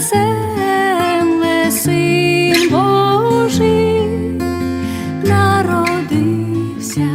земле, син Божий, народився.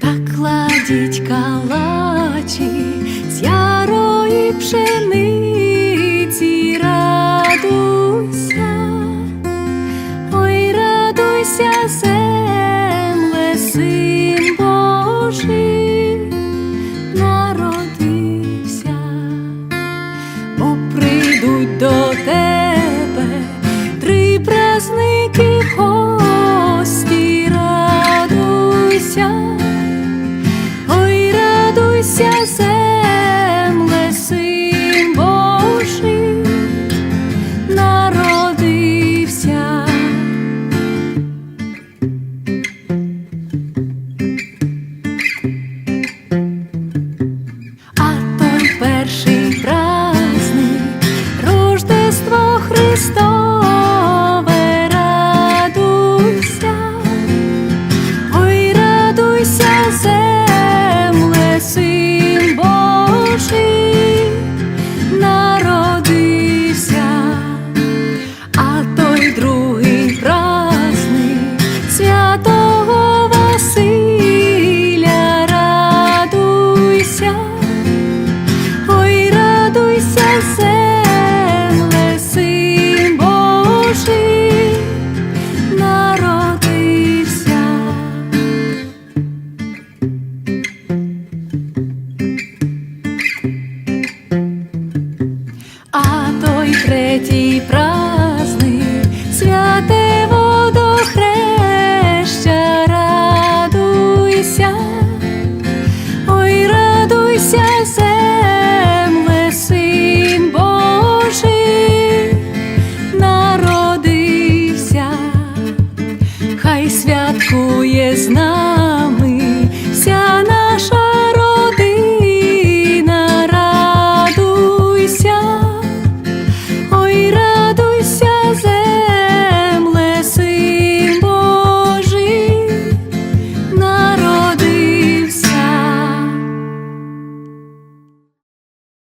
Та кладіть калачі з ярої пшениці, земле, син Божий, народився. А той перший праздник, Рождество Христове, радуйся. Третій праздник